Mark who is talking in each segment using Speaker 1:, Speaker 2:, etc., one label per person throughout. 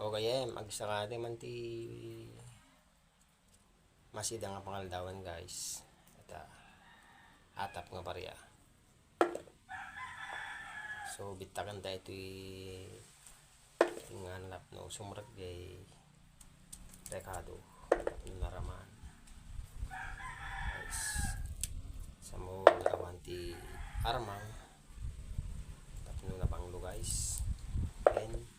Speaker 1: O kaya, magsakate man ti masida nga pangaldawan guys. At ah, atap nga barya. So, bitakan tayo ito tinganap no? Sumrag kay Ricardo naraman. Guys sa mo nakawan ti Armang. Tapno na panglo guys. And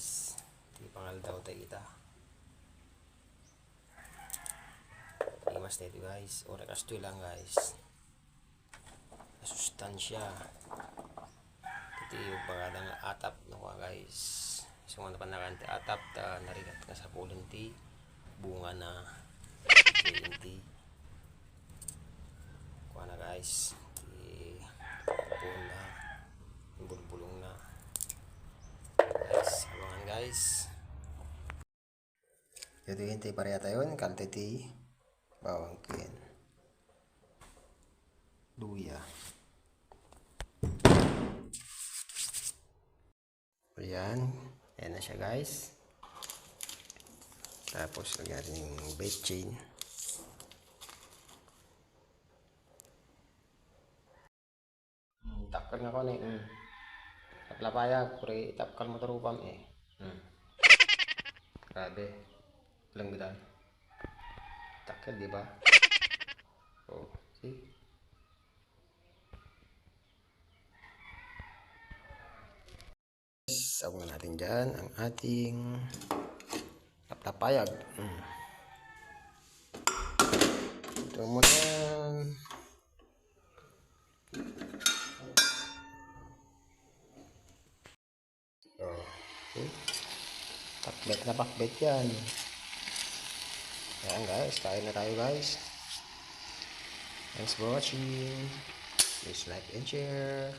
Speaker 1: guys di pangal daw tayo ita imas na ito guys. Orak as lang guys. Sustansya ito yung pangalang atap nakuha guys. So nga napanaraan ti atap ta narigat ka sa pulang bunga na. 20 guys abangan guys ito yung ti pareha tayo kalte ti bawang kin luya Ayan. Ayan na siya guys. Tapos lagyan yung bait chain. Hmm, Tapkan nga ko na eh. At lapayag, puri itapkan mo tarupam eh. Hmm. Grabe. Lang bidan. Takkan, di ba? Oh, see? Sabaw natin dyan ang ating taptapayag. Mm. Ito yan. Oh. Okay. Pakbet na pakbet yan. Ayan guys, kain na tayo guys. Thanks for watching. Please like and share.